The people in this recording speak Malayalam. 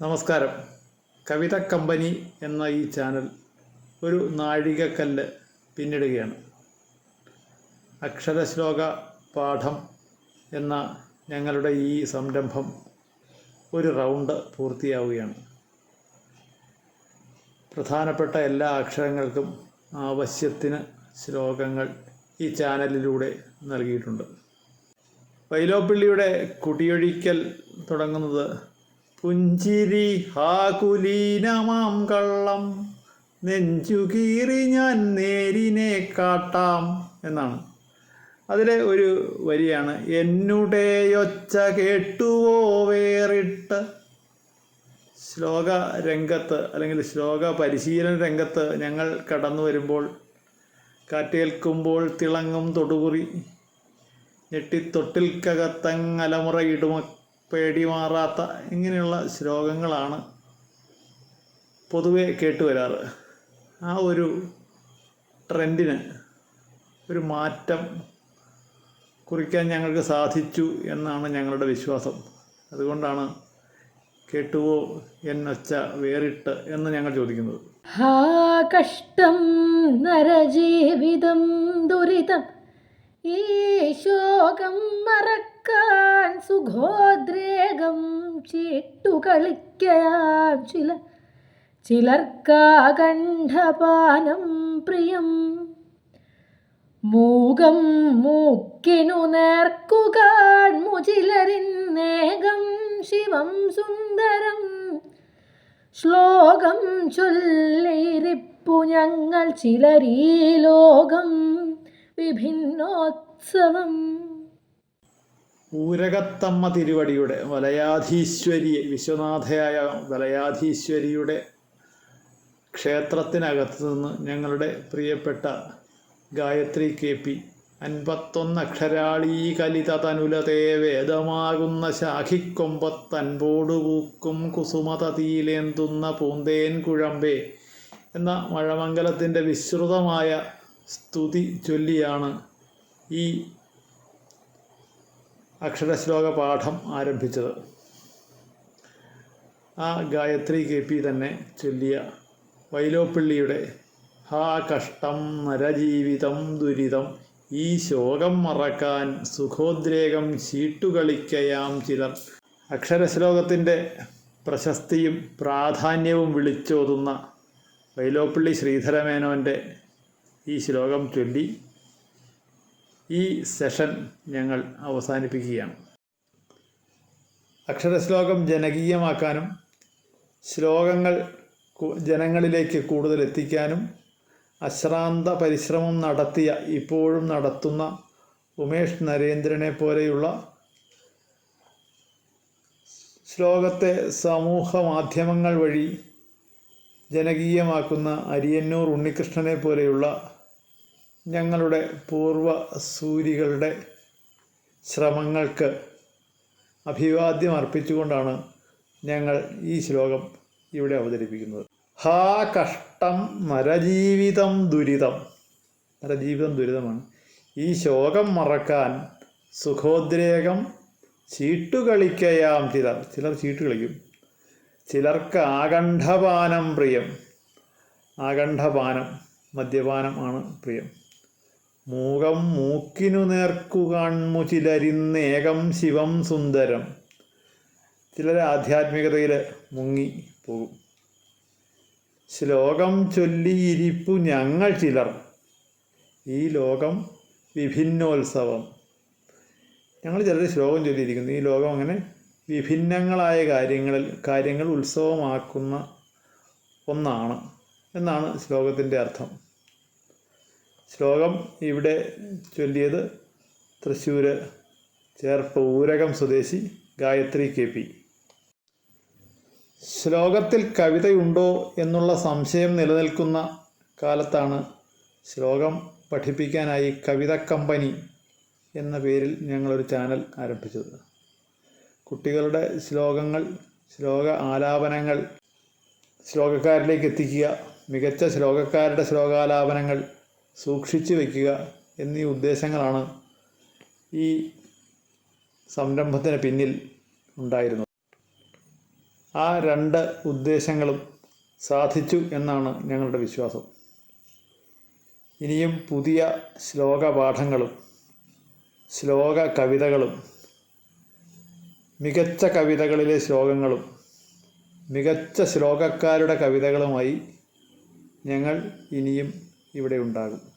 നമസ്കാരം. കവിത കമ്പനി എന്ന ഈ ചാനൽ ഒരു നാഴികക്കല്ല് പിന്നിടുകയാണ്. അക്ഷരശ്ലോക പാഠം എന്ന ഞങ്ങളുടെ ഈ സംരംഭം ഒരു റൗണ്ട് പൂർത്തിയാവുകയാണ്. പ്രധാനപ്പെട്ട എല്ലാ അക്ഷരങ്ങൾക്കും ആവശ്യത്തിന് ശ്ലോകങ്ങൾ ഈ ചാനലിലൂടെ നൽകിയിട്ടുണ്ട്. വൈലോപ്പിള്ളിയുടെ കുടിയൊഴിക്കൽ തുടങ്ങുന്നത് പുഞ്ചിരി ഹാകുലീനമാം കള്ളം നെഞ്ചുകീറി ഞാൻ നേരിനെ കാട്ടാം എന്നാണ്. അതിലെ ഒരു വരിയാണ് എന്നുടേയൊച്ച കേട്ടുവോ വേറിട്ട്? ശ്ലോക രംഗത്ത് അല്ലെങ്കിൽ ശ്ലോക പരിശീലന രംഗത്ത് ഞങ്ങൾ കടന്നു വരുമ്പോൾ കാറ്റേൽക്കുമ്പോൾ തിളങ്ങും തൊടുകുറി ഞെട്ടിത്തൊട്ടിൽക്കകത്തങ്ങലമുറയിടുമ പേടി മാറാത്ത ഇങ്ങനെയുള്ള ശ്ലോകങ്ങളാണ് പൊതുവെ കേട്ടുവരാറ് ആ ഒരു ട്രെൻഡിന് ഒരു മാറ്റം കുറിക്കാൻ ഞങ്ങൾക്ക് സാധിച്ചു എന്നാണ് ഞങ്ങളുടെ വിശ്വാസം. അതുകൊണ്ടാണ് കേട്ടുവോ എന്നൊച്ച വേറിട്ട് എന്ന് ഞങ്ങൾ ചോദിക്കുന്നത്. ഹാ കഷ്ടം നരജീവിതം ദുരിതം ഈ ശോകം മറക്കാൻ സുഖോദ്രേകം ചീട്ടുകളിക്കാൻ ചില ചിലർക്കാകണ്ഠപാനം പ്രിയം. മൂകം മൂക്കിനു നേർക്കുകാൺ മുചിലരിന്നേകം ശിവം സുന്ദരം. ശ്ലോകം ചൊല്ലിരിപ്പു ഞങ്ങൾ ചിലരീ ലോകം വിഭിന്നോത്സവം. ഊരകത്തമ്മ തിരുവടിയുടെ വലയാധീശ്വരി വിശ്വനാഥയായ വലയാധീശ്വരിയുടെ ക്ഷേത്രത്തിനകത്ത് നിന്ന് ഞങ്ങളുടെ പ്രിയപ്പെട്ട ഗായത്രി കെ പി അൻപത്തൊന്ന് അക്ഷരാളീ കലിത തനുലതേ വേദമാകുന്ന ശാഖിക്കൊമ്പത്തൻപോടുപൂക്കും കുസുമതതിയിലേന്തുന്ന പൂന്തേൻ കുഴമ്പേ എന്ന മഴമംഗലത്തിന്റെ വിശ്രുതമായ സ്തുതി ചൊല്ലിയാണ് ഈ അക്ഷരശ്ലോക പാഠം ആരംഭിച്ചത്. ആ ഗായത്രി കെ പി തന്നെ ചൊല്ലിയ വൈലോപ്പിള്ളിയുടെ ഹാ കഷ്ടം നരജീവിതം ദുരിതം ഈ ശോകം മറക്കാൻ സുഖോദ്രേകം ചീട്ടുകളിക്കയാം ചിലർ അക്ഷരശ്ലോകത്തിന്റെ പ്രശസ്തിയും പ്രാധാന്യവും വിളിച്ചോതുന്ന വൈലോപ്പിള്ളി ശ്രീധരമേനോന്റെ ഈ ശ്ലോകം ചൊല്ലി ഈ സെഷൻ ഞങ്ങൾ അവസാനിപ്പിക്കുകയാണ്. അക്ഷരശ്ലോകം ജനകീയമാക്കാനും ശ്ലോകങ്ങൾ ജനങ്ങളിലേക്ക് കൂടുതൽ എത്തിക്കാനും അശ്രാന്ത പരിശ്രമം നടത്തിയ ഇപ്പോഴും നടത്തുന്ന ഉമേഷ് നരേന്ദ്രനെ പോലെയുള്ള ശ്ലോകത്തെ സമൂഹ മാധ്യമങ്ങൾ വഴി ജനകീയമാക്കുന്ന അരിയന്നൂർ ഉണ്ണികൃഷ്ണനെ പോലെയുള്ള ഞങ്ങളുടെ പൂർവ സൂരികളുടെ ശ്രമങ്ങൾക്ക് അഭിവാദ്യം അർപ്പിച്ചുകൊണ്ടാണ് ഞങ്ങൾ ഈ ശ്ലോകം ഇവിടെ അവതരിപ്പിക്കുന്നത്. ഹാ കഷ്ടം നരജീവിതം ദുരിതം. നരജീവിതം ദുരിതമാണ്. ഈ ശോകം മറക്കാൻ സുഖോദ്രേകം ചീട്ടുകളിക്കയാം ചിലർ. ചിലർ ചീട്ട് കളിക്കും. ചിലർക്ക് ആകണ്ഠപാനം പ്രിയം. ആകണ്ഠപാനം മദ്യപാനം ആണ് പ്രിയം. മൂകം മൂക്കിനു നേർക്കു കാൺമു ചിലരിന്നേകം ശിവം സുന്ദരം. ചിലർ ആധ്യാത്മികതയിൽ മുങ്ങി പോകും. ശ്ലോകം ചൊല്ലിയിരിപ്പു ഞങ്ങൾ ചിലർ. ഈ ലോകം വിഭിന്നോത്സവം. ഞങ്ങൾ ചിലർ ശ്ലോകം ചൊല്ലിയിരിക്കുന്നു. ഈ ലോകം അങ്ങനെ വിഭിന്നങ്ങളായ കാര്യങ്ങളിൽ കാര്യങ്ങൾ ഉത്സവമാക്കുന്ന ഒന്നാണ് എന്നാണ് ശ്ലോകത്തിന്റെ അർത്ഥം. ശ്ലോകം ഇവിടെ ചൊല്ലിയത് തൃശ്ശൂർ ചേർപ്പ് ഊരകം സ്വദേശി ഗായത്രി കെ പി. ശ്ലോകത്തിൽ കവിതയുണ്ടോ എന്നുള്ള സംശയം നിലനിൽക്കുന്ന കാലത്താണ് ശ്ലോകം പഠിപ്പിക്കാനായി കവിത കമ്പനി എന്ന പേരിൽ ഞങ്ങളൊരു ചാനൽ ആരംഭിച്ചത്. കുട്ടികളുടെ ശ്ലോകങ്ങൾ ശ്ലോക ആലാപനങ്ങൾ ശ്ലോകക്കാരിലേക്ക് എത്തിക്കുക മികച്ച ശ്ലോകക്കാരുടെ ശ്ലോകാലാപനങ്ങൾ സൂക്ഷിച്ചു വയ്ക്കുക എന്നീ ഉദ്ദേശങ്ങളാണ് ഈ സംരംഭത്തിന് പിന്നിൽ ഉണ്ടായിരുന്നത്. ആ രണ്ട് ഉദ്ദേശങ്ങളും സാധിച്ചു എന്നാണ് ഞങ്ങളുടെ വിശ്വാസം. ഇനിയും പുതിയ ശ്ലോകപാഠങ്ങളും ശ്ലോക കവിതകളും മികച്ച കവിതകളിലെ ശ്ലോകങ്ങളും മികച്ച ശ്ലോകക്കാരുടെ കവിതകളുമായി ഞങ്ങൾ ഇനിയും ഇവിടെ ഉണ്ടാകും.